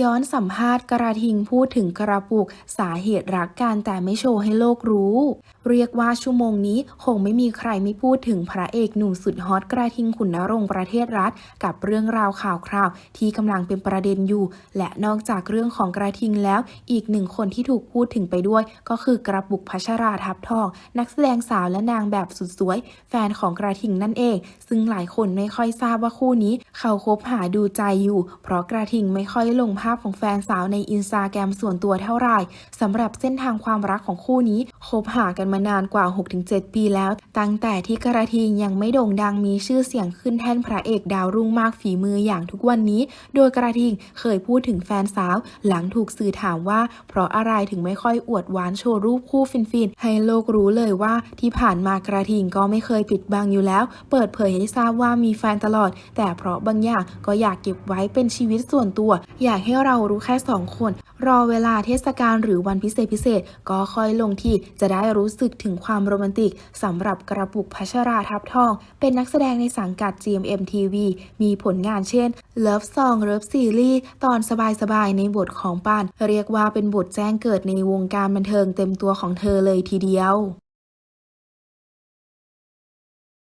ย้อนสัมภาษณ์กระทิงพูดถึงกระปุกสาเหตุรักกันแต่ไม่โชว์ให้โลกรู้ เรียกว่าชั่วโมงนี้คงไม่มีใครไม่พูดถึงพระเอกหนุ่มสุดฮอตกระทิงขุนนรงประเทศรัฐ กับเรื่องราวข่าวคราว ที่กำลังเป็นประเด็นอยู่ และนอกจากเรื่องของกระทิงแล้ว อีกหนึ่งคนที่ถูกพูดถึงไปด้วย ก็คือกระปุกพัชราทับทอง นักแสดงสาวและนางแบบสุดสวย แฟนของกระทิงนั่นเอง ซึ่งหลายคนไม่ค่อยทราบว่าคู่นี้ เขาคบหาดูใจอยู่ เพราะกระทิงไม่ค่อยลงภาพของแฟนสาวในอินสตาแกรมส่วนตัวเท่าไหร่สำหรับเส้นทางความรักของคู่นี้คบหากันมานานกว่า 6-7 ปีแล้ว ตั้งแต่ที่กระทิงยังไม่โด่งดังมีชื่อเสียงขึ้นแท่นพระเอกดาวรุ่งมากฝีมืออย่างทุกวันนี้ โดยกระทิงเคยพูดถึงแฟนสาว หลังถูกสื่อถามว่า เพราะอะไรถึงไม่ค่อยอวดหวานโชว์รูปคู่ฟินๆให้โลกรู้เลยว่าที่ผ่านมากระทิงก็ไม่เคยปิดบังอยู่แล้ว เปิดเผยให้ทราบว่ามีแฟนตลอด แต่เพราะบางอย่างก็อยากเก็บไว้เป็นชีวิตส่วนตัว อยากใให้เรารู้แค่สองคน รอเวลาเทศกาลหรือวันพิเศษพิเศษ ก็ค่อยลงที่จะได้รู้สึกถึงความโรแมนติกสำหรับกระปุกพัชราทับทอง เป็นนักแสดงในสังกัด GMM TV มีผลงานเช่น Love Song Love Series ตอนสบายๆ ในบทของปาน เรียกว่าเป็นบทแจ้งเกิดในวงการบันเทิงเต็มตัวของเธอเลยทีเดียว